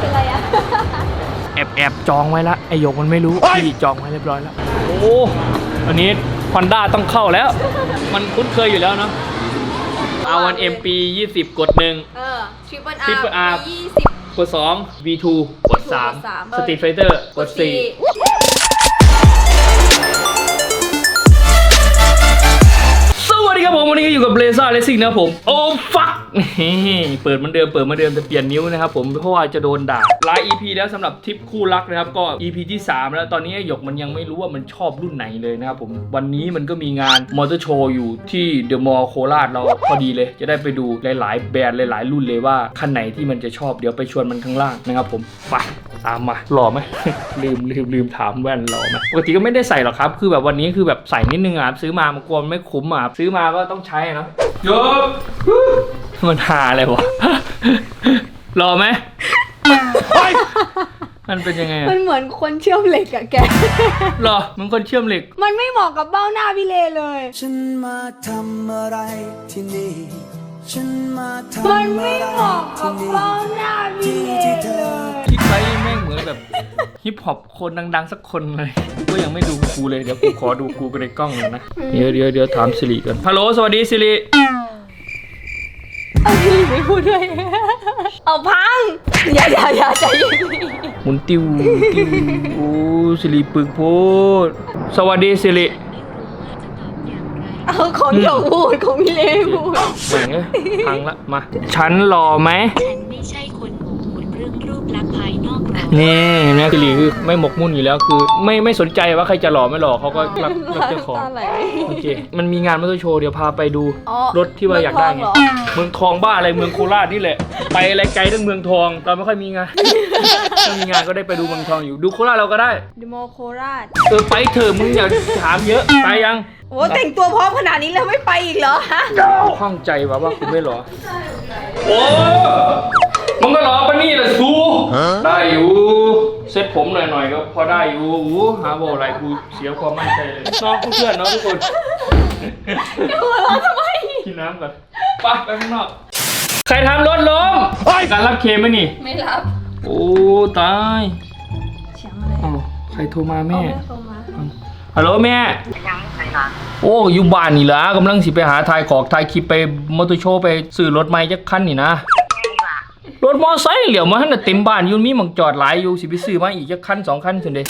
เป็นไรอะแอบแอบจองไว้ละไอหยกมันไม่รู้พี่จองไว้เรียบร้อยแล้วโอ้อันนี้ฮอนด้าต้องเข้าแล้ว มันคุ้นเคยอยู่แล้วเนาะเอาวัน MP 20 กดหนึ่ง เออทริปเปิลอา Triple R ร์ยี่สิบ กด 2 V2 กด กดสาม 3 Street Fighter กด 4 สวัสดีครับผม วันนี้ก็อยู่กับเบลซ่าเลสซิ่งนะครับผม โอ้ฟัก เปิดเหมันเดิมเปิดเหมาเดิมแต่เปลี่ยนนิ้วนะครับผมเพราะว่าจะโดนด่าหลาย EP แล้วสำหรับทริปคู่รักนะครับก็ EP ที่ 3 แล้วตอนนี้หยกมันยังไม่รู้ว่ามันชอบรุ่นไหนเลยนะครับผมวันนี้มันก็มีงานมอเตอร์โชว์อยู่ที่เดอะมอลล์โคราชเราพอดีเลย จะได้ไปดูหลาย ๆ แบรนด์หลาย ๆ รุ่นเลยว่าคันไหนที่มันจะชอบเดี๋ยวไปชวนมันข้างล่างนะครับผมไปตามมาหล่อไหมลืมลืมลืมถามแว่นหล่อไหมปกติก็ไม่ได้ใส่หรอกครับ คือแบบวันนี้คือแบบใส่นิดนึงอะซื้อมามันกลัวมันไม่คุ้มอะซื้อมาก็ต้องใช้นะโยก มันหาอะไรวะหล่อไหมมันเป็นยังไงอะมันเหมือนคนเชื่อมเหล็กอะแกหรอมันคนเชื่อมเหล็ก มันไม่เหมาะกับเบ้าหน้าพี่เลเลย ฉันมาทำอะไรที่นี่ ฉันมาทำมันอะไม่ไรเหมาะกัที่บนี่เบ้าหน้าพี่เลเลย คิดไปแม่งเหมือนแบบฮิปฮอปคนดัง ๆ สักคนเลย ก็ยังไม่ดูกูเลย เดี๋ยวกูขอดูกูในกล้องหน่อยนะ เดี๋ยวเดี๋ยวเดี๋ยวถามสิริก่อนฮัลโหลสวัสดีสิริเอาพี่ ไม่พูดด้วยเอาพังอย่าอย่าอย่าใจเย็นหมุนติ้วติ้วโอ้สิริปึกโพดสวัสดีสิริเอาของหยกพูดของพี่เลพูดแม่งเอ้ยพังละมา ฉันหล่อไหม ฉันไม่ใช่คนหมกมุ่นเรื่องรูปลักษณ์ภายนอกหรอกนี่เห็นไหมสิริคือไม่หมกมุ่นอยู่แล้วคือ ไม่ไม่สนใจว่าใครจะหล่อไม่หล่อเขาก็รักรักเจ้าของ ตาไหล โอเค มันมีงานมอเตอร์โชว์เดี๋ยวพาไปดูอ๋อรถที่ว่าอยากได้ไง เมืองทองเหรอเมืองทองบ้าอะไรเมืองโคราชนี่แหละ ไปอะไรไกลทั้งเมืองทองเราไม่ค่อยมีงาน ถ้ามีงานก็ได้ไปดูเมืองทองอยู่ ดูโคราชเราก็ได้ ดิโมโคราชเออไปเถอะมึงอย่าถามเยอะ ไปยังโอ้แต่งตัวพร้อมขนาดนี้แล้วไม่ไปอีกเหรอฮะข้องใจว่าว่าคุณไม่หรอโอ้ มึงก็หรอปะนี่แหละกูได้อยู่เซ็ตผมหน่อยๆก็พอได้อยู่อู้หาโบอะไรกูเสียความมั่นใจเลยน้องเพื่อนๆเนาะทุกคนหัวเราะทำไมกินน้ำก่อนไปไปข้างนอกใครทำรถล้มการรับเคมไหมนี่ ไม่รับ โอ้ตายเสียงอะไรอ้าวใครโทรมาแม่เอาเข้ามาฮัลโหลแม่โอ้อยู่บ้านนี่ละกำลังสิไปหาทายขอกทายคลิปไปมอเตอร์โชว์ไปซื้อรถใหม่จักคันนี่นะ รถมอไซค์เหลียวมาทันน่ะเต็มบ้านอยู่มีหมังจอดหลายอยู่สิไปซื้อมาอีกจักคันสองคันสิเด้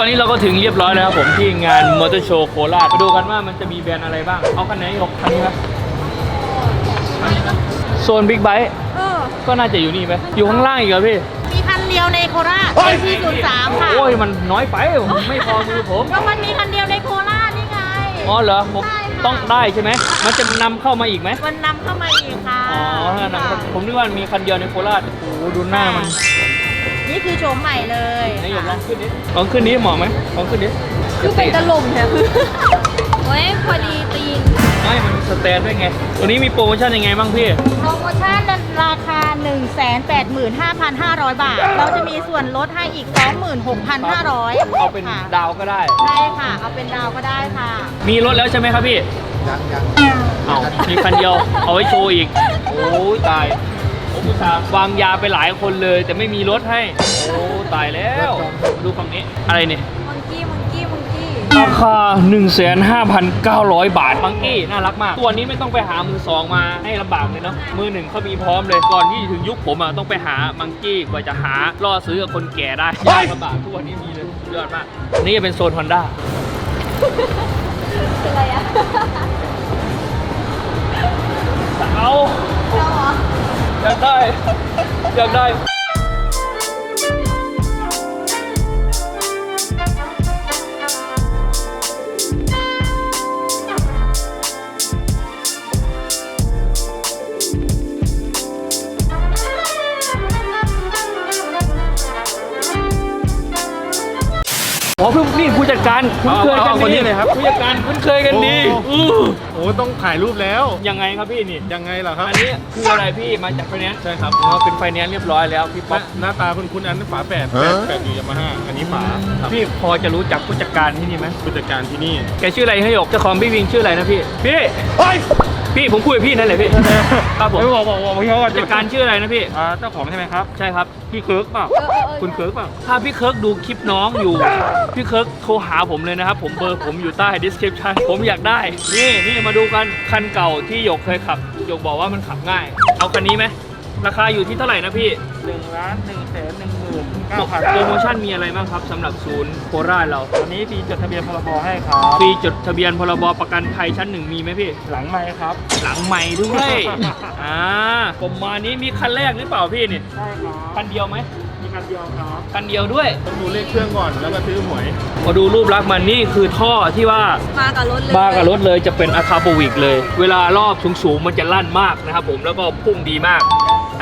ตอนนี้เราก็ถึงเรียบร้อยแล้วครับผมที่งานมอเตอร์โชว์โคราชไปดูกันว่ามันจะมีแบรนด์อะไรบ้าง เอาคันไหนยกคันนี้ครับคันนะ ซนบิ๊กไบค์เออ ก็น่าจะอยู่นี่ไหมอยู่ข้างล่างอีกเหรอพี่ มีคันเดียวในโคราชที่ศูนย์สามค่ะโอ้ยมันน้อยไปผมไม่พอมือผมก็มันมีคันเดียวในโคราชนี่ไง อ๋อเหรอผมใช่ค่ะ ต้องได้ใช่ไหมมันจะนำเข้ามาอีกไหมมันนำเข้ามาอีกค่ะอ๋อถ้างั้นผมนึกว่ามีคันเดียวในโคราชโอ้โหดูหน้ามันนี่คือโฉมใหม่เลยนายหยกลองขึ้นดิลองขึ้นนี้เหมาะไหมลองขึ้นดิคือเป็นตะลมแท้คือเว้ยพอดีตีน ไม่มันมีสแตนด้วยไง ตัวนี้มีโปรโมชั่นยังไงบ้างพี่ โปรโมชั่นราคา 1 8 5 5 0 0 บาท เราจะมีส่วนลดให้อีก 26,500เอาเป็นค่ะดาวก็ได้ ใช่ค่ะ เอาเป็นดาวก็ได้ค่ะ มีรถแล้วใช่ไหมครับพี่ ยังยังเอามีคันเดียว เอาไว้โชว์อีก โอ้ยตาย ผมอุตส่าห์วางยาไปหลายคนเลย แต่ไม่มีรถให้ โอ้ตายแล้ว ดูฝั่งนี้ อะไรเนี่ย ราคา 1,5,900 บาทมังกี้น่ารักมาก ตัวนี้ไม่ต้องไปหามือสองมาให้ลำบากเลยเนาะมือหนึ่งเขามีพร้อมเลยก่อนที่ถึงยุคผมอะต้องไปหามังกี้กว่าจะหาล่อซื้อกับคนแก่ได้ยากลำบากทุกวันนี้มีเลยสุดยอดมากนี่จะเป็นโซนฮอนด้าเป็นไรอะเอาเอาเหรออยากได้อยากได้ อ๋อเพิ่งนี่ผู้จัดการคุ้นเคยกันเอาเอาคนนี้เลยครับผู้จัดการคุ้นเคยกันดีโอ้อู้โอ้ต้องถ่ายรูปแล้วยังไงครับพี่นี่ยังไงล่ะครับอันนี้คืออะไรพี่มาจากไฟแนนซ์ใช่ครับอ๋อเป็นไฟแนนซ์เรียบร้อยแล้วพี่หป๊อน้าปหน้าตาคุณคุณอันนั้นฝาแฝดแฝดแฝดอยู่ยามาฮ่าอันนี้ฝาครับพี่พอจะรู้จักผู้จัดการที่นี่ไหมผู้จัดการที่นี่แกชื่ออะไรให้หยกเจ้าของพี่วิงชื่ออะไรนะพี่พี่เฮ้ย พี่ผมคุยกับพี่นั่นแหละพี่ครับผมไม่บอกบอกบอกพี่เขาก่อนผู้จัดการชื่ออะไรนะพี่อ่าเจ้าของใช่ไหมครับ ใช่ครับ พี่เคิร์กเปล่าเออเออเออคุณเคิร์กเปล่าถ้าพี่เคิร์กดูคลิปน้องอยู่ พี่เคิร์กโทรหาผมเลยนะครับ ผมเบอร์ผมอยู่ใต้ description ผมอยากได้ นี่นี่มาดูกันคันเก่าที่หยกเคยขับหยกบอกว่ามันขับง่าย เอาคันนี้ไหม ราคาอยู่ที่เท่าไหร่นะพี่หนึ่งล้านหนึ่งแสนหนึ่งหมื่นเก้าพันโปรโมชั่นมีอะไรบ้างครับสำหรับศูนย์โคราชเรา วันนี้พี่จดทะเบียนพรบให้ครับฟรีจดทะเบียนพรบประกันภัยชั้นหนึ่งมีไหมพี่ หลังไม้ครับ หลังใหม่ด้วย อ่าประมาณนี้มีคันแรกหรือเปล่าพี่นี่ใช่ครับคันเดียวไหมมีคันเดียวครับคันเดียวด้วยต้องดูเลขเครื่องก่อนแล้วก็ซื้อหวยมาดูรูปลักษณ์มันนี่คือท่อที่ว่า มากับรถเลยมากับรถเลยจะเป็นอะคาโปวิกเลย เวลารอบสูงๆมันจะลั่นมากนะครับผมแล้วก็พุ่งดีมาก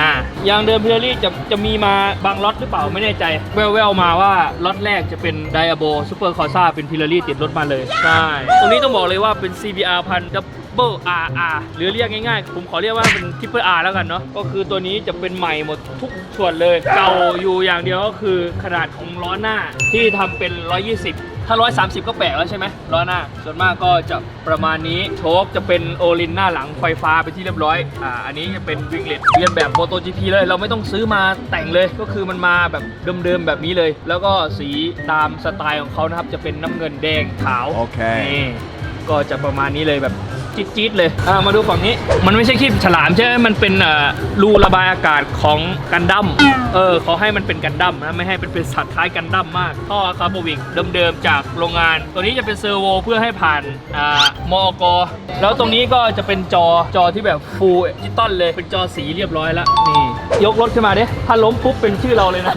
อ่ายางเดิมพิลลี่จะจะมีมาบางล็อตหรือเปล่าไม่แน่ใจ แววๆมาว่าล็อตแรกจะเป็นไดอาโบซูเปอร์คอร์ซ่าเป็นพิลลี่ติดรถมาเลย ใช่ ตรงนี้ต้องบอกเลยว่าเป็น CBR พันดับเบิล RR หรือเรียกง่ายๆ ผมขอเรียกว่าเป็นทิปเปอร์ R แล้วกันเนาะก็คือตัวนี้จะเป็นใหม่หมดทุกส่วนเลย เก่าอยู่อย่างเดียวก็คือขนาดของล้อหน้าที่ทำเป็น 120 ถ้า 130 ก็แปลกแล้วใช่ไหมล้อหน้า ส่วนมากก็จะประมาณนี้ โชคจะเป็นโอลินหน้าหลังไฟฟ้าไปนที่เรียบร้อย อ่า อันนี้จะเป็นวิงเลตเรียนแบบ m o t o GP เลย เราไม่ต้องซื้อมาแต่งเลย ก็คือมันมาแบบเดิมๆแบบนี้เลย แล้วก็สีตามสไตล์ของเขานะครับ จะเป็นน้ำเงินแดงขาวโอเค นี่ก็จะประมาณนี้เลยแบบ จี๊ดๆเลยอ่ามาดูฝั่งนี้ มันไม่ใช่คลิปฉลามใช่ไหมมันเป็นเอ่อรูระบายอากาศของกันดั้มเออเขาให้มันเป็นกันดั้มนะไม่ให้เป็นเป็นสัตว์คล้ายกันดั้มมากท่อคาร์บอวิกเดิมๆจากโรงงาน ตัวนี้จะเป็นเซอร์โวเพื่อให้ผ่านอ่ามอกแล้วตรงนี้ก็จะเป็นจอจอที่แบบฟูลดิจิตอลเลยเป็นจอสีเรียบร้อยแล้วนี่ยกรถขึ้นมาดิถ้าล้มปุ๊บเป็นชื่อเราเลยนะ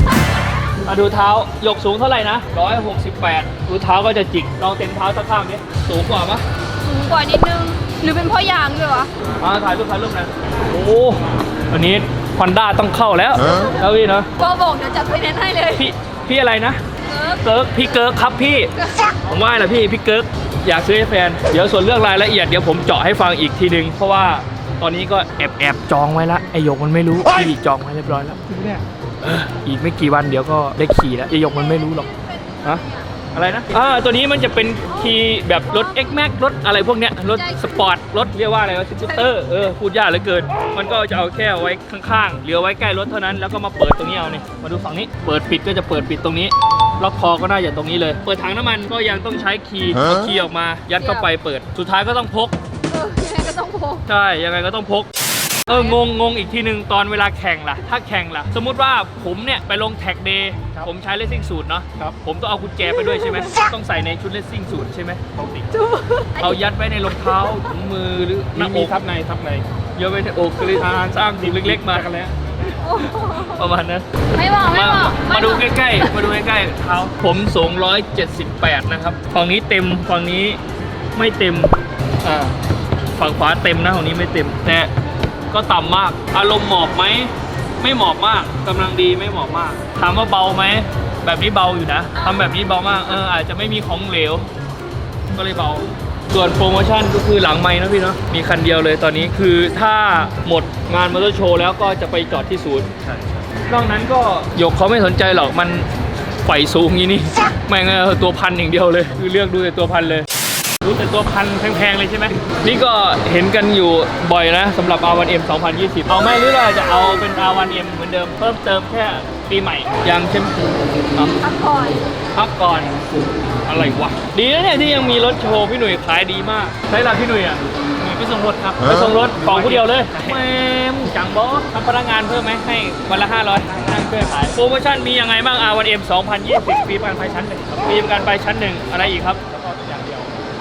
มาดูเท้ายกสูงเท่าไหร่นะ 168 ดูเท้าก็จะจิกลองเต็มเท้าสักข้างดิสูงกว่าปะสูงกว่านิดนึง หรือเป็นเพ่อยางด้วยวะมาถ่ายรูปถ่ายรูปหนะโอ้อันนี้ฮอนด้าต้องเข้าแล้วแล้วพี่เนาะก็บอกเดี๋ยวจัดไปเน้นให้เลย พี่พี่อะไรนะเออเกิร์กพี่เกิร์กครับพี่ผมว่าแหละพี่พี่เกิร์กอยากซื้อให้แฟน เดี๋ยวส่วนเรื่องรายละเอียดเดี๋ยวผมเจาะให้ฟังอีกทีนึง เพราะว่าตอนนี้ก็แอบแอบจองไว้ละไอหยกมันไม่รู้พี่จองไว้เรียบร้อยแล้วเอออีกไม่กี่วันเดี๋ยวก็ได้ขี่แล้วไอหยกมันไม่รู้หรอกฮะ อะไรนะอ่าตัวนี้มันจะเป็นคีย์แบบรถ X Max รถอะไรพวกเนี้ยรถสปอร์ตรถเรียกว่าอะไรวะสกูตเตอร์เออพูดยากเหลือเกิน มันก็จะเอาแค่ไว้ข้างๆเหลือไว้ใกล้รถเท่านั้นแล้วก็มาเปิดตรงนี้เอาเนี่ยมาดูฝั่งนี้ เปิดปิดก็จะเปิดปิดตรงนี้ล็อกคอก็น่าจะตรงนี้เลย เปิดถังน้ำมันก็ยังต้องใช้คีย์เอาคีย์ออกมา ยัดเข้าไปเปิด สุดท้ายก็ต้องพกเออยังไงก็ต้องพกใช่ยังไงก็ต้องพก เอองงงงอีกทีหนึ่งตอนเวลาแข่งล่ะ ถ้าแข่งล่ะ สมมุติว่าผมเนี่ยไปลงแท็กเดย์ครับผมใช้เลสซิ่งสูตรเนาะครับผมต้องเอากุญแจไปด้วยใช่ไหมต้องใส่ในชุดเลสซิ่งสูตรใช่ไหมปกติเอายัดไว้ในรองเท้าถุงมือหรือหมีน้าอมีกทับในทับในเยอะไว้ในอกก็เลยสร้างถุงเล็ก ๆ มากันแล้วประมาณนั้น ไม่บอกไม่มาบอกมาดูใกล้ๆ มาดูใกล้ๆเท้าผมสูง 178 นะครับ ฝั่งนี้เต็ม ฝั่งนี้ไม่เต็ม อ่า ฝั่งขวาเต็มนะ ฝั่งนี้ไม่เต็ม แต่ ก็ต่ำมาก อารมณ์หมอบไหม ไม่หมอบมากกำลังดีไม่หมอบมาก ถามว่าเบาไหม แบบนี้เบาอยู่นะทำแบบนี้เบามาก เอออาจจะไม่มีของเหลว ก็เลยเบา ส่วนโปรโมชั่นก็คือหลังไม้นะพี่เนาะ มีคันเดียวเลยตอนนี้คือถ้าหมดงานมอเตอร์โชว์แล้วก็จะไปจอดที่ศูนย์ใช่นอกนั้นก็หยกเขาไม่สนใจหรอกมันไฟสูงอย่างนี้นี่แม่งเอาตัวพันอย่างเดียวเลย คือเลือกดูแต่ตัวพันเลย รู้แต่ตัวพันแพงๆเลยใช่ไหมนี่ก็เห็นกันอยู่บ่อยนะสำหรับ R1M 2020 เอาไหม่หรือเราจะเอาเป็น R1M เหมือนเดิมเพิ่มเติมแค่ปีใหม่ยังใช่ไหมเอาพักก่อนพักก่อนอะไรวะดีนะเนี่ยที่ยังมีรถโชว์พี่หนุ่ยขายดีมากใช่ละพี่หนุ่ยอะไปส่งรถครับไปส่งรถของผู้เดียวเลยแหม่มจังบอสทำพนักงานเพิ่มไหมให้วันละ 500นั่งเพื่อขายโปรโมชั่นมียังไงบ้าง R1M 2020ฟรีประกันภัยชั้นหนึ่งครับฟรีประกันภัยชั้นหนึ่งอะไรอีกครับแล้วก็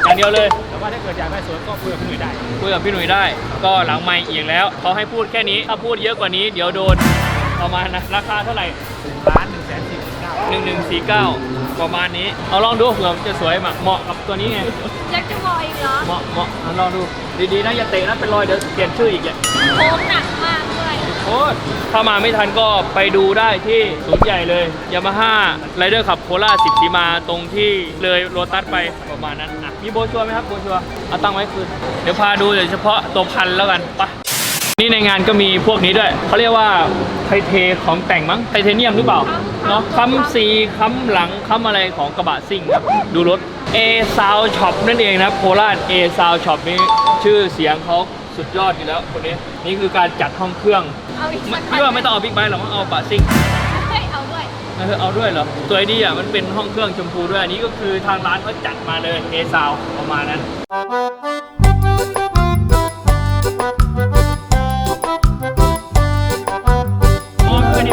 อย่างเดียวอย่างเดียวเลย แต่ว่าถ้าเกิดอยากได้สวนก็คุยกับพี่หนุ่ยได้ คุยกับพี่หนุ่ยได้ ก็หลังไม่เอียงแล้วเขาให้พูดแค่นี้ถ้าพูดเยอะกว่านี้ เดี๋ยวโดนประมาณนะราคาเท่าไหร่ร้านหนึ่งแสนสี่สิบเก้า1149ประมาณนี้ เอาลองดูเผื่อมันจะสวยมากเหมาะกับตัวนี้ไงอยากจะบอกอีกเหรอเหมาะเหมาะเอาลองดูดีๆนะอย่าเตะนะเป็นรอยเดี๋ยวเปลี่ยนชื่ออีกอย่างโค้งหนักมากด้วยโคโอ้ยถ้ามาไม่ทันก็ไปดูได้ที่ศูนย์ใหญ่เลยยามาฮ่าไรเดอร์ขับโคราชสิบสีมาตรงที่เลยโรตัสไปประมาณนั้นอะ มีโบรชัวร์ไหมครับโบรชัวร์เอาตั้งไว้คืนเดี๋ยวพาดูเดี๋ยวเฉพาะตัวพันแล้วกันไปนี่ในงานก็มีพวกนี้ด้วยเขาเรียกว่าไทเทของแต่งมั้งไทเทเนียมหรือเปล่าเนาะค้ำสีค้ำหลังค้ำอะไรของกระบะซิ่งครับดูรถ A Sound Shop นั่นเองนะครับโคราช A Sound Shop นี่ชื่อเสียงเขาสุดยอดอยู่แล้วคนนี้นี่คือการจัดห้องเครื่อง เอาอีกสักพี่ว่าไม่ต้องเอาบิ๊กไบค์หรอกเอาปะซิ่งเฮ้ย เอาด้วยเออเอาด้วยเหรอสวยดีอะมันเป็นห้องเครื่องชมพูด้วยอันนี้ก็คือทางร้านเขาจัดมาเลยเอซาวประมาณนั้นมองด้วยดิ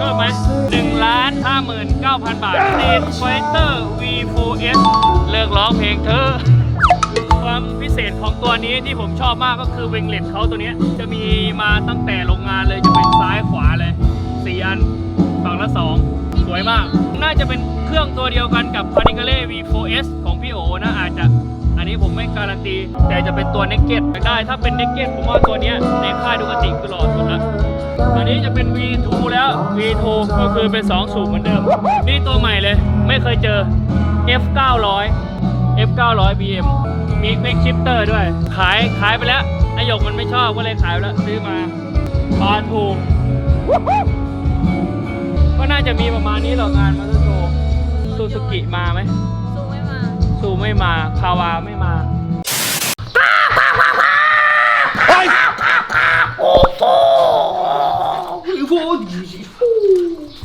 ชอบไหมหนึ่งล้านห้าหมื่นเก้าพันบาท Street Fighter V4S นี้ที่ผมชอบมากก็คือเวงเล็ตเขาตัวนี้จะมีมาตั้งแต่โรงงานเลยจะเป็นซ้ายขวาเลยสี่อันฝั่งละสองสวยมาก น่าจะเป็นเครื่องตัวเดียวกันกับ p a n i c a l e V4S ของพี่โอนะอาจจะ อันนี้ผมไม่การันตี แต่จะเป็นตัวเนกเก็ตได้ถ้าเป็นเนกเก็ตผมว่าตัวนี้ในค่ายดูกติคือหล่อสุดละอันนี้จะเป็น V2 แล้ว V2 ก็คือเป็น 2 สูบเหมือนเดิม นี่ตัวใหม่เลย ไม่เคยเจอ F900 F900 BM มี Quick Shifter ด้วย ขายขายไปแล้วนายกมันไม่ชอบก็เลยขายไปแล้วซื้อมาปาทูก็น่าจะมีประมาณนี้หรอกงานมาสโชซูซูกิมาไหมสู้ไม่มาซูไม่มาคาวาไม่มา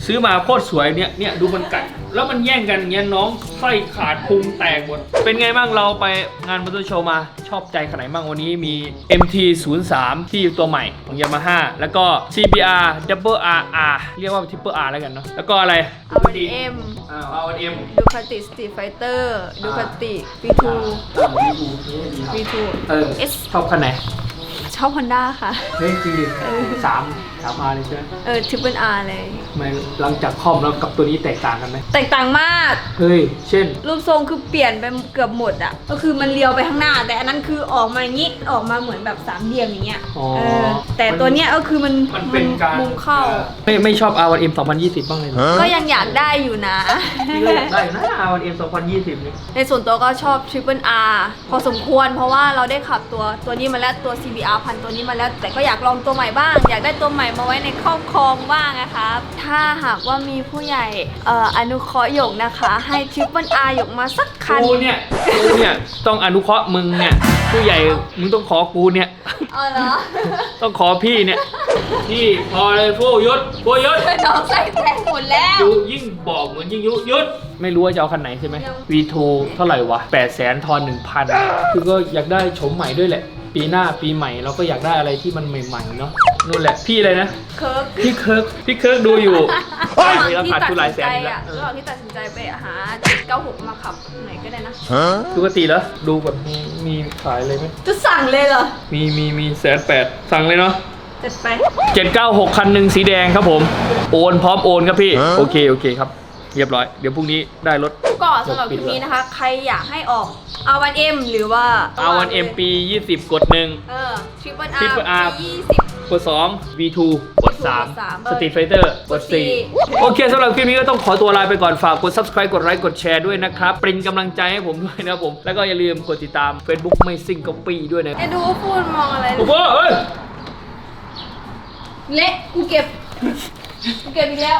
ซื้อมาโคตรสวยเนี่ยเนี่ยดูมันกัดแล้วมันแย่งกันอย่างเงี้ยน้องไส้ขาดพุงแตกหมด เป็นไงบ้างเราไปงานมอเตอร์โชว์มาชอบใจขนาดไหนบ้างวันนี้มี MT 0 3 ที่ตัวใหม่ของ Yamaha แล้วก็ CBR Double RR เรียกว่า Triple R แล้วกันเนาะแล้วก็อะไรเอาวันเอ็มอ้าวเอาวันเอ็มดูคาติสตรีทไฟเตอร์ดูคาติ V2 V2 เออ S ชอบคันไหนชอบฮอนด้าค่ะเฮ้ยจริงดิสาม สามอาร์เลยใช่ไหมเออทริปเปิลอาร์เลย ทำไมหลังจากคอมแล้วกับตัวนี้แตกต่างกันไหมแตกต่างมาก เฮ้ย เช่น รูปทรงคือเปลี่ยนไปเกือบหมดอะ ก็คือมันเลี้ยวไปข้างหน้า แต่อันนั้นคือออกมาอย่างนี้ ออกมาเหมือนแบบสามเหลี่ยมอย่างเงี้ย อ๋อ เออ แต่ตัวเนี้ยก็คือมันมันเป็นการมุมเข้า ไม่ไม่ชอบ R1M 2020 บ้างเลยเหรอก็ยังอยากได้อยู่นะพี่ก็อยากได้นะ R1M 2020นี่ในส่วนตัวก็ชอบ Triple R พอสมควรเพราะว่าเราได้ขับตัวตัวนี้มาแล้วตัว CBR พันตัวนี้มาแล้ว แต่ก็อยากลองตัวใหม่บ้าง อยากได้ตัวใหม่มาไว้ในครอบครองบ้างนะครับ ถ้าหากว่ามีผู้ใหญ่เอ่ออนุเคราะห์หยกนะคะ ให้ Triple R หยกมาสักคัน กูเนี่ยกูเนี่ย ต้องอนุเคราะห์มึงเนี่ย ผู้ใหญ่มึงต้องขอกูเนี่ย เออเหรอ ต้องขอพี่เนี่ย พี่พอเลยผู้ยศผู้ยศน้องใส่แตงหมดแล้วยูยิ่งบอกเหมือนยิ่งยุยศไม่รู้ว่าจะเอาคันไหนใช่ไหมยัง V2 เท่าไหร่วะ8แสนทอน1,000 คือก็อยากได้โฉมใหม่ด้วยแหละ ปีหน้าปีใหม่เราก็อยากได้อะไรที่มันใหม่ๆเนาะนู่นแหละพี่เลยนะเคิร์กพี่เคิร์กพี่เคิร์กดูอยู่ระหว่างเราที่ขาดตัดทุนหลายสินแสใจนอยู่แล้วอะระหว่างที่ตัดสินใจไปหา796มาขับไหนก็ได้นะ ปกติแล้วดูแบบมีมีขายเลยไหมจะสั่งเลยเหรอมีมีมีแสนแปดสั่งเลยเนาะ จัดไป 796 คันหนึ่งสีแดงครับผม โอนพร้อมโอนครับพี่ โอเค โอเคครับ เรียบร้อย เดี๋ยวพรุ่งนี้ได้รถ ก็สำหรับคลิปนี้นะคะ ใครอยากให้ออก R1M หรือว่า R1M ปี 20 กดหนึ่ง เออ Triple R Triple R ปีกด2 V2 กดกดสาม3 Street Fighter กด4 โอเคสำหรับคลิปนี้ก็ต้องขอตัวลาไปก่อนฝากกด subscribe กดไลค์กดแชร์ด้วยนะครับ เป็นกำลังใจให้ผมด้วยนะครับผม แล้วก็อย่าลืมกดติดตาม Facebook ไม่ซิงก็ปีด้วยนะ20ไอ้ดูพูดมองอะไรโอ้โหเอ้ยเละกูเก็บกูเก็บอีกแล้ว